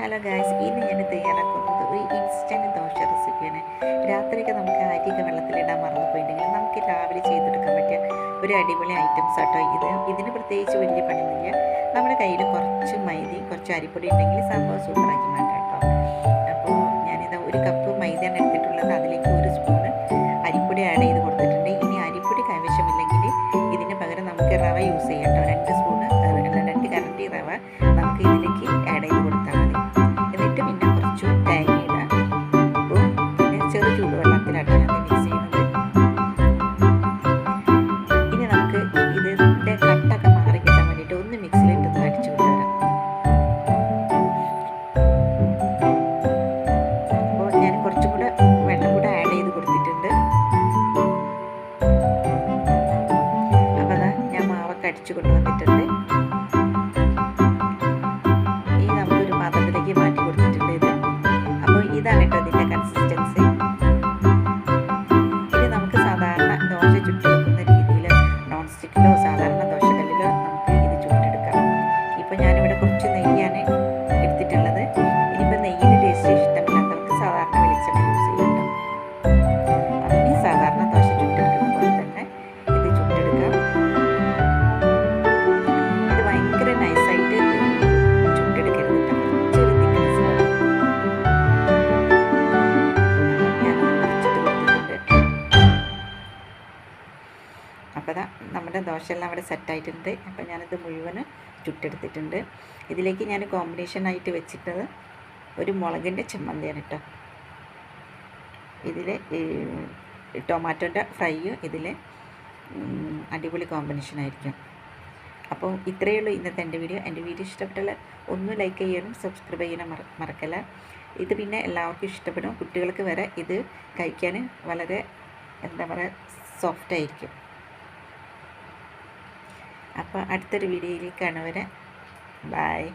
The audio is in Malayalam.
ഹലോ ഗായ്സ് ഇന്ന് ഞാൻ തയ്യാറാക്കുന്നത് ഒരു ഇൻസ്റ്റന്റ് ദോശ റെസിപ്പിയാണ് രാത്രിയൊക്കെ നമുക്ക് അരിയൊക്കെ വെള്ളത്തിലിടാൻ മറന്നു പോയിട്ടുണ്ടെങ്കിൽ നമുക്ക് രാവിലെ ചെയ്തെടുക്കാൻ പറ്റിയ ഒരു അടിപൊളി ഐറ്റംസ് ആട്ടോ ഇത്. ഇതിന് പ്രത്യേകിച്ച് വലിയ പണിയൊന്നുമില്ല. നമ്മുടെ കയ്യിൽ കുറച്ച് മൈദയും കുറച്ച് അരിപ്പൊടി ഉണ്ടെങ്കിൽ സംഭവം സൂപ്പറാക്കി മാറ്റാം കേട്ടോ. അപ്പോൾ ഞാനിത് ഒരു കപ്പ് മൈദയാണ് എടുത്തിട്ടുള്ളത്. അതിലേക്ക് ഒരു സ്പൂണ് അരിപ്പൊടി ആഡ് ചെയ്ത് കൊടുത്തിട്ടുണ്ട്. ഇനി അരിപ്പൊടി കൈവശമില്ലെങ്കിൽ ഇതിന് പകരം നമുക്ക് റവ യൂസ് ചെയ്യാം കേട്ടോ. രണ്ട് അടിച്ചു കൊണ്ടുവന്നിട്ടുണ്ട്. ഈ നമുക്കൊരു പാത്രത്തിലേക്ക് മാറ്റി കൊടുത്തിട്ടുണ്ട് ഇത്. അപ്പോൾ ഇതാണ് കേട്ടോ ഇതിന്റെ കൺസിസ്റ്റൻസി ഇത് നമുക്ക് സാധാരണ ദോശ ചുട്ടെടുക്കുന്ന രീതിയിൽ നോൺ സ്റ്റിക്കിലോ സാധാരണ ദോശക്കല്ലിലോ നമുക്ക് ഇത് ചുട്ടെടുക്കാം. ഇപ്പോൾ ഞാനിവിടെ കുറച്ച് നെയ്യാണ് എടുത്തിട്ടുള്ളത്. നമ്മുടെ ദോശയെല്ലാം അവിടെ സെറ്റായിട്ടുണ്ട്. അപ്പോൾ ഞാനിത് മുഴുവൻ ചുട്ടെടുത്തിട്ടുണ്ട്. ഇതിലേക്ക് ഞാൻ കോമ്പിനേഷനായിട്ട് വെച്ചിട്ടത് ഒരു മുളകിന്റെ ചമ്മന്തിയാണ് കേട്ടോ. ഇതിൽ ടൊമാറ്റോന്റെ ഫ്രൈയും ഇതിൽ അടിപൊളി കോമ്പിനേഷൻ ആയിരിക്കും. അപ്പോൾ ഇത്രയേ ഉള്ളൂ ഇന്നത്തെ എന്റെ വീഡിയോ. എന്റെ വീഡിയോ ഇഷ്ടപ്പെട്ടാൽ ഒന്ന് ലൈക്ക് ചെയ്യണം സബ്സ്ക്രൈബ് ചെയ്യണം മറ മറക്കല്ല. ഇത് പിന്നെ എല്ലാവർക്കും ഇഷ്ടപ്പെടും. കുട്ടികൾക്ക് വരെ ഇത് കഴിക്കാൻ വളരെ എന്താ പറയുക സോഫ്റ്റ് ആയിരിക്കും. അപ്പോൾ അടുത്തൊരു വീഡിയോയിലേക്ക് കാണുവരെ. ബായ്